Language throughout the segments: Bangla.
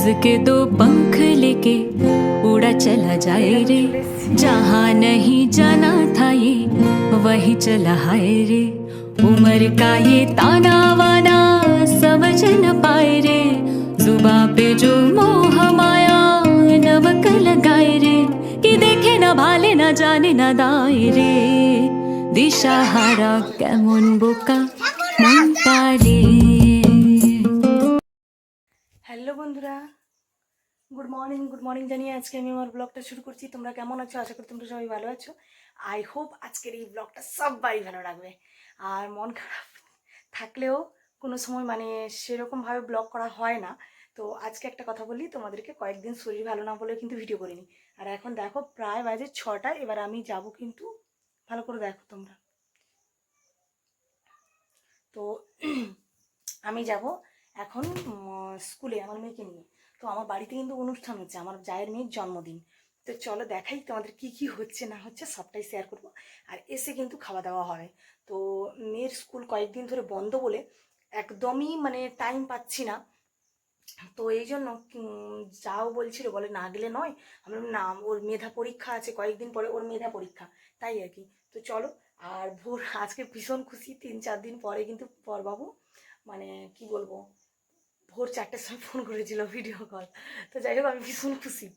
कागज के दो पंख लेके उड़ा चला जाए रे जहाँ नहीं जाना था ये वही चला हाय रे उम्र का ये ताना वाना समझ न पाए रे जुबा पे जो मोह माया नमक लगाए रे कि देखे ना भाले ना जाने ना दाए रे দিশা হারা কেমন বোকা মনটা রে হ্যালো বন্ধুরা গুড মর্নিং গুড মর্নিং জানিয়ে আজকে আমি আমার ব্লগটা শুরু করছি। তোমরা কেমন আছো? আশা করি তোমরা সবাই ভালো আছো। আই হোপ আজকের এই ব্লগটা সবাই ভালো লাগবে। আর মন খারাপ থাকলেও কোনো সময় মানে সেরকমভাবে ব্লগ করা হয় না। তো আজকে একটা কথা বলি, তোমাদেরকে কয়েকদিন শরীর ভালো না বলে কিন্তু ভিডিও করিনি। আর এখন দেখো, প্রায় বাজে ছটা, এবার আমি যাব কিন্তু ভালো করে দেখো তোমরা। তো আমি যাব এখন স্কুলে আমার মেয়েকে নিয়ে। তো আমার বাড়িতে কিন্তু অনুষ্ঠান হচ্ছে, আমার জায়ের মেয়ের জন্মদিন। তো চলো দেখাই তোমাদের কি কি হচ্ছে, না হচ্ছে, সবটাই শেয়ার করব। আর এসে কিন্তু খাওয়া দাওয়া হবে তো মেয়ের স্কুল কয়েকদিন ধরে বন্ধ বলে একদমই মানে টাইম পাচ্ছি না। তো এই জন্য যাও বলছিল, বলে না গেলে নয়। আমরা না, ওর মেধা পরীক্ষা আছে, কয়েকদিন পরে ওর মেধা পরীক্ষা। তাই আর কি। তো চলো, আর ভোর, আজকে ভীষণ খুশি, তিন, চার দিন পরে কিন্তু পরবাবু মানে কি বলব? ভোর চারটের সময় ফোন করেছিল ভিডিও কল তো যাই হোক, আমি ভীষণ খুশি।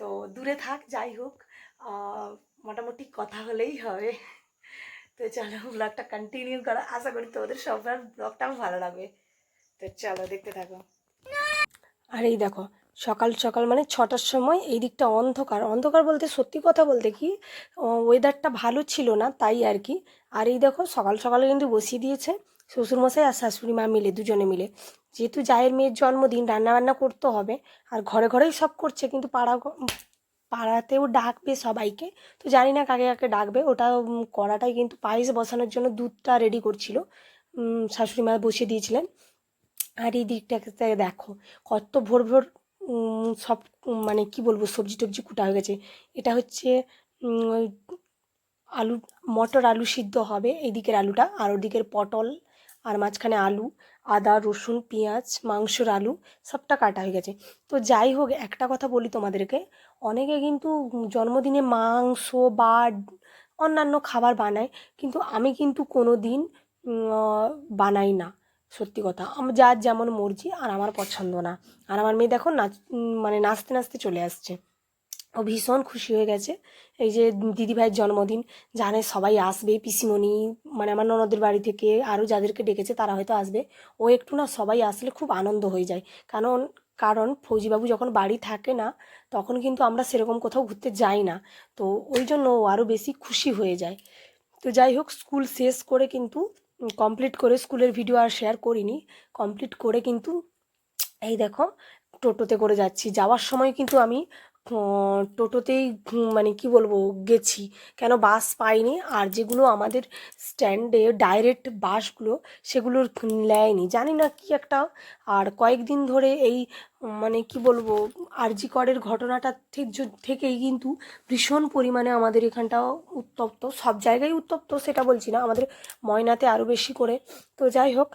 তো দূরে থাক, যাই হোক মোটামুটি কথা হলেই হবে। তো চলো ব্লগটা কন্টিনিউ করা। আশা করি তোমাদের সবার ব্লগটাও ভালো লাগবে। তো চলো, দেখতে থাকো। আর এই দেখো সকাল সকাল মানে ছটার সময় এই দিকটা অন্ধকার। অন্ধকার বলতে সত্যি কথা বলতে কি ওয়েদারটা ভালো ছিল না তাই আর কি। আর এই দেখো সকাল, সকালে কিন্তু বসিয়ে দিয়েছে শ্বশুরমশাই আর শাশুড়ি মা মিলে, দুজনে মিলে। যেহেতু জায়ের মেয়ের জন্মদিন, রান্নাবান্না করতে হবে আর ঘরে, ঘরেই সব করছে কিন্তু পাড়া পাড়াতেও ডাকবে সবাইকে। তো জানি না কাকে কাকে ডাকবে, ওটা করাটাই কিন্তু পায়েস বসানোর জন্য দুধটা রেডি করছিল। শাশুড়ি মা বসিয়ে দিয়েছিলেন। আর এই দিকটাকে দেখো, কত ভোর ভোর সব মানে কি বলব, সবজি টবজি কুটা হয়ে গেছে। এটা হচ্ছে আলু, মটর আলু সিদ্ধ হবে এই দিকের আলুটা, আর ওদিকের পটল, আর মাঝখানে আলু, আদা, রসুন, পেঁয়াজ, মাংসর আলু, সবটা কাটা হয়ে গেছে। তো যাই হোক, একটা কথা বলি তোমাদেরকে, অনেকে কিন্তু জন্মদিনে মাংস বা অন্যান্য খাবার বানায়, কিন্তু আমি কিন্তু কোনো দিন বানাই না। সত্যি কথা। আমার যার যেমন মর্জি আর আমার পছন্দ না। আর আমার মেয়ে দেখো নাচ মানে নাচতে নাচতে চলে আসছে। ও ভীষণ খুশি হয়ে গেছে। এই যে দিদিভাইয়ের জন্মদিন, জানে সবাই আসবে, পিসিমণি মানে আমার ননদের বাড়ি থেকে আরও যাদেরকে ডেকেছে তারা হয়তো আসবে। ও একটু না সবাই আসলে খুব আনন্দ হয়ে যায়। কারণ কারণ ফৌজিবাবু যখন বাড়ি থাকে না, তখন কিন্তু আমরা সেরকম কোথাও ঘুরতে যাই না। তো ওই জন্য ও আরও বেশি খুশি হয়ে যায়। তো যাই হোক, স্কুল শেষ করে কিন্তু কমপ্লিট করে স্কুলের ভিডিও আর শেয়ার করিনি। কমপ্লিট করে কিন্তু, এই দেখো, টোটোতে করে যাচ্ছি। যাওয়ার সময় কিন্তু আমি টোটোতেই মানে কি বলব, গেছি। কেন বাস পাইনি? আর যেগুলো আমাদের স্ট্যান্ডে ডাইরেক্ট বাসগুলো সেগুলো নেয়নি। জানি না কি একটা। আর কয়েকদিন ধরে এই মানে কি বলব, আরজি করের ঘটনাটা থেকে- থেকেই কিন্তু ভীষণ পরিমাণে আমাদের এখানটাও উত্তপ্ত। সব জায়গায় উত্তপ্ত, সেটা বলছি না। আমাদের ময়নাতে আরও বেশি করে। তো যাই হোক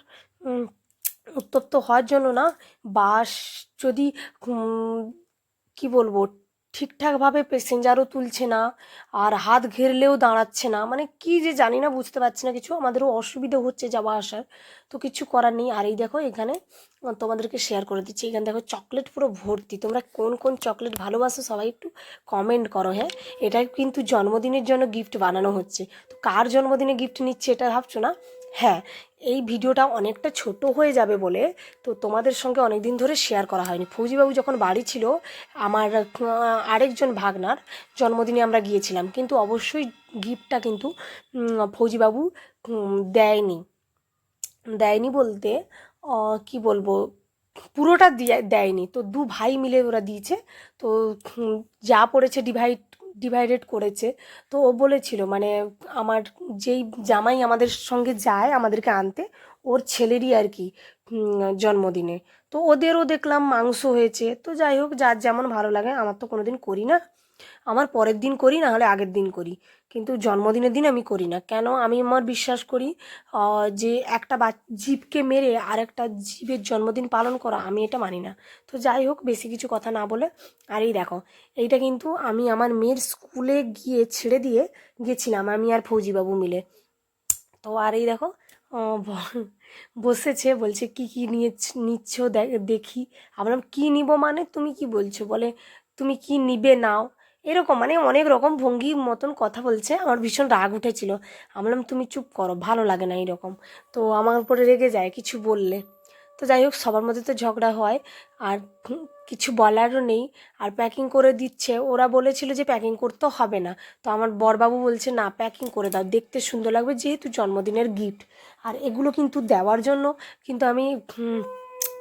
উত্তপ্ত হওয়ার জন্য না, বাস যদি কি বলব? ঠিকঠাকভাবে প্যাসেঞ্জারও তুলছে না, আর হাত ঘেরলেও দাঁড়াচ্ছে না। মানে কি যে জানি না, বুঝতে পারছি না কিছু। আমাদেরও অসুবিধা হচ্ছে যাওয়া আসার। তো কিছু করার নেই। আর এই দেখো, এখানে তোমাদেরকে শেয়ার করে দিচ্ছি। এখানে দেখো চকলেট পুরো ভর্তি। তোমরা কোন কোন চকলেট ভালোবাসো সবাই একটু কমেন্ট করো হ্যাঁ? এটা কিন্তু জন্মদিনের জন্য গিফট বানানো হচ্ছে। তো কার জন্মদিনে গিফট নিচ্ছে এটা ভাবছ না? হ্যাঁ এই ভিডিওটা অনেকটা ছোট হয়ে যাবে বলে তো তোমাদের সঙ্গে অনেক দিন ধরে শেয়ার করা হয়নি। ফৌজিবাবু যখন বাড়ি ছিল, আমার আরেকজন ভাগনার জন্মদিনে আমরা গিয়েছিলাম। কিন্তু অবশ্যই গিফটটা কিন্তু ফৌজিবাবু দেয়নি। দেয়নি বলতে কি বলব, পুরোটা দিয়ে, দেয়নি। তো দু ভাই মিলে ওরা দিয়েছে। তো যা পড়েছে ডিভাইড ডিভাইডেড করেছে। তো ও বলেছিল মানে আমার যেই জামাই আমাদের সঙ্গে যায়, আমাদেরকে আনতে, ওর ছেলেরই আর কি জন্মদিনে। তো ওদেরও দেখলাম মাংস হয়েছে। তো যাই হোক, যার যেমন ভালো লাগে, আমার তো কোনো দিন করি না। আমার পরের দিন করি, না হলে আগের দিন করি। কিন্তু জন্মদিনের দিন আমি করি না। কেন? আমি আমার বিশ্বাস করি যে একটা বা জীবকে মেরে আর একটা জীবের জন্মদিন পালন করা আমি এটা মানি না। তো যাই হোক, বেশি কিছু কথা না বলে, আর এই দেখো, এইটা কিন্তু আমি আমার মেয়ের স্কুলে গিয়ে ছেড়ে দিয়ে গেছিলাম, আমি আর ফৌজিবাবু মিলে। তো আর এই দেখো বসেছে, বলছে, কি কি নিয়ে নিচ্ছ দেখি। আমরা কি নিব মানে? তুমি কি বলছো? বলে, তুমি কি নিবে নাও? এরকম মানে অনেক রকম ভঙ্গি মতন কথা বলছে। আমার ভীষণ রাগ উঠেছিল। আমি বললাম, তুমি চুপ করো, ভালো লাগে না এরকম তো আমার উপরে রেগে যায়, কিছু বললে। তো যাই হোক, সবার মধ্যে তো ঝগড়া হয়। আর কিছু বলারও নেই। আর প্যাকিং করে দিচ্ছে। ওরা বলেছিল যে প্যাকিং করতে হবে না। তো আমার বরবাবু বলছে, না প্যাকিং করে দাও। দেখতে সুন্দর লাগবে, যেহেতু জন্মদিনের গিফট আর এগুলো কিন্তু দেওয়ার জন্য কিন্তু আমি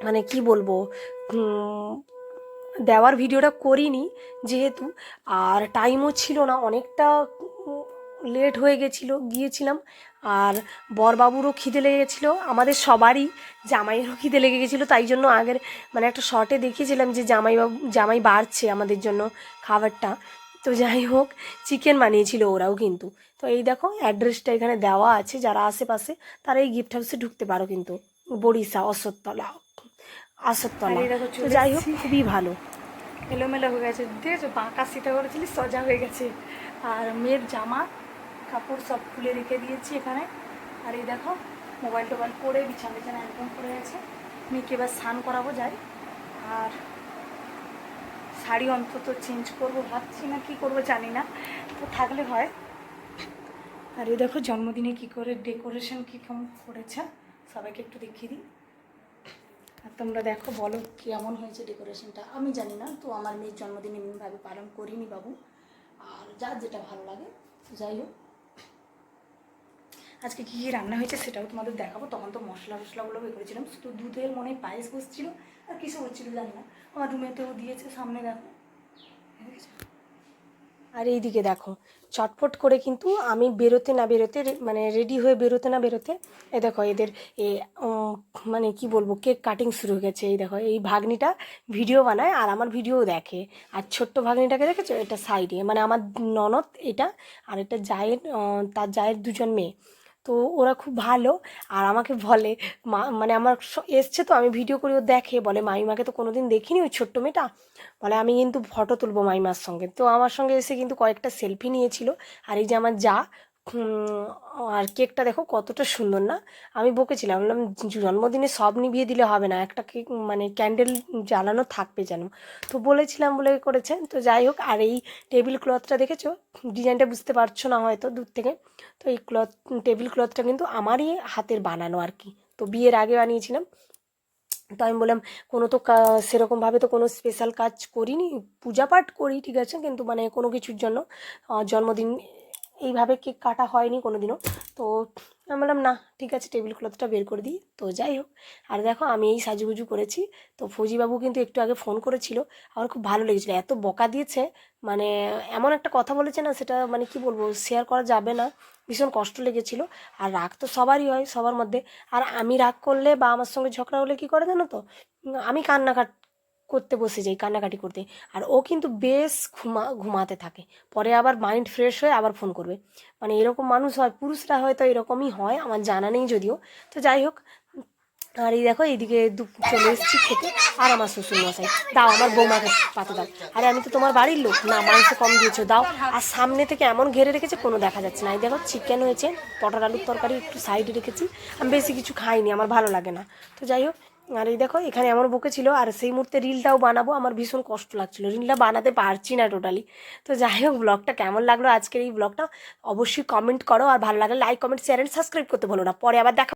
মানে কি বলব দেওয়ার ভিডিওটা করিনি যেহেতু, আর টাইমও ছিল না, অনেকটা লেট হয়ে গেছিল, গিয়েছিলাম, আর বরবাবুরও খিদে লেগে গেছিল, আমাদের সবারই জামাইয়েরও খিদে লেগে গেছিল, তাই জন্য আগের মানে একটা শর্টে দেখিয়েছিলাম যে জামাইবাবু, জামাই বাড়ছে আমাদের জন্য খাবারটা, তো যাই হোক চিকেন বানিয়েছিল ওরাও কিন্তু, তো এই দেখো অ্যাড্রেসটা এখানে দেওয়া আছে, যারা আশেপাশে, তারা এই গিফট হাউসে ঢুকতে পারো কিন্তু বড়িসা অশ্বরতলা দেখো তো যাই হোক খুবই ভালো। এলোমেলো হয়ে গেছে। দেখেছ বাঁকা সিটা করেছিলি সোজা হয়ে গেছে। আর মেয়ের জামা কাপড় সব খুলে রেখে দিয়েছি এখানে। আর এই দেখো মোবাইল টোবাইল পরে বিছানা বিছানা একদম পড়ে আছে। মেয়েকে এবার স্নান করাবো যাই। আর শাড়ি অন্তত চেঞ্জ করব ভাবছি না কি করব জানি না। তো থাকলে হয়। আর এই দেখো জন্মদিনে কি করে ডেকোরেশন কী কেমন করেছে সবাইকে একটু দেখিয়ে দিই। তোমরা দেখো, বলো কেমন হয়েছে ডেকোরেশনটা আমি জানি না, তো আমার মেয়ের জন্মদিন এমনিভাবে পালন করিনি বাবু। আর যার যেটা ভালো লাগে, যাই হোক। আজকে কী কী রান্না হয়েছে সেটাও তোমাদের দেখাবো। তখন তো মশলা টশলাগুলো বের করেছিলাম, শুধু দুধের মনে পায়েস বসছিল, আর কিছু হচ্ছিল জানি না। আমার রুমেতেও দিয়েছে, সামনে দেখো? আর এই দিকে দেখো, চটপট করে কিন্তু আমি বেরোতে না বেরোতে মানে রেডি হয়ে বেরোতে না বেরোতে এ দেখো এদের এ মানে কি বলব কেক কাটিং শুরু হয়ে গেছে। এই দেখো, এই ভাগ্নিটা ভিডিও বানায় আর আমার ভিডিও দেখে। আর ছোট্ট ভাগ্নিটাকে দেখেছ? এটা সাইডে মানে আমার ননদ এটা, আর এটা জায়ের তার জায়ের দুজন মেয়ে। তো ওরা খুব ভালো। আর আমাকে বলে, মা মানে আমার এসছে তো, আমি ভিডিও করে, ও দেখে। বলে মামিমাকে তো কোনো দিন দেখিনি ওই ছোট্ট মেয়েটা? বলে, আমি কিন্তু ফটো তুলবো মাইমার সঙ্গে। তো আমার সঙ্গে এসে কিন্তু কয়েকটা সেলফি নিয়েছিল। আর এই যে আমার যা আর কেকটা দেখো কতটা সুন্দর না? আমি বকেছিলাম বললাম জন্মদিনে সব নিভিয়ে দিলে হবে না, একটা কেক মানে ক্যান্ডেল জ্বালানো থাকবে যেন। তো বলেছিলাম বলে করেছে, তো যাই হোক, আর এই টেবিল ক্লথটা দেখেছ? ডিজাইনটা বুঝতে পারছ না হয়তো দূর থেকে। তো এই ক্লথ, টেবিল ক্লথটা কিন্তু আমারই হাতের বানানো আর কি। তো বিয়ের আগে বানিয়েছিলাম। তো আমি বললাম, কোনো তো সেরকমভাবে তো কোনো স্পেশাল কাজ করিনি পূজা পাঠ করি, ঠিক আছে? কিন্তু মানে কোনো কিছুর জন্য জন্মদিন এইভাবে কেক কাটা হয়নি কোনো দিনও তো আমি বললাম, না, ঠিক আছে টেবিল ক্লথটা বের করে দিই। তো যাই হোক, আর দেখো, আমি এই সাজুগুজু করেছি। তো ফৌজিবাবু কিন্তু একটু আগে ফোন করেছিল। আমার খুব ভালো লেগেছিলো। এত বকা দিয়েছে মানে এমন একটা কথা বলেছে না, সেটা মানে কি বলব শেয়ার করা যাবে না। ভীষণ কষ্ট লেগেছিল। আর রাগ তো সবারই হয়, সবার মধ্যে। আর আমি রাগ করলে বা আমার সঙ্গে ঝগড়া হলে কি করে জানো তো? আমি কান্নাকাট করতে বসে যাই কান্নাকাটি করতে। আর ও কিন্তু বেশ ঘুমা, ঘুমাতে থাকে। পরে আবার মাইন্ড ফ্রেশ হয়ে আবার ফোন করবে। মানে এরকম মানুষ হয়, পুরুষরা হয়তো এরকমই হয়, আমার জানা নেই যদিও। তো যাই হোক, আর এই দেখো, এইদিকে চলে এসেছি খেতে। আর আমার শ্বশুর মশাই দাও আমার বৌমাকে পাতে দাও। আরে আমি তো তোমার বাড়ির লোক। না, মাংস কম দিয়েছ, দাও। আর সামনে থেকে এমন ঘেরে রেখেছে, কোনো দেখা যাচ্ছে না। এই দেখো চিকেন হয়েছে, পটল আলুর তরকারি একটু সাইডে রেখেছি। আমি বেশি কিছু খাইনি, আমার ভালো লাগে না। তো যাই হোক আর এই দেখো, এখানে আমার বুকে ছিল, আর সেই মুহূর্তে রিলটাও বানাবো। আমার ভীষণ কষ্ট লাগছিল। রিলটা বানাতে পারছি না টোটালি তো যাই হোক ব্লগটা কেমন লাগল আজকের এই ব্লগটা অবশ্যই কমেন্ট করো। আর ভালো লাগলে like comment share and subscribe করতে বলো না। পরে আবার দেখা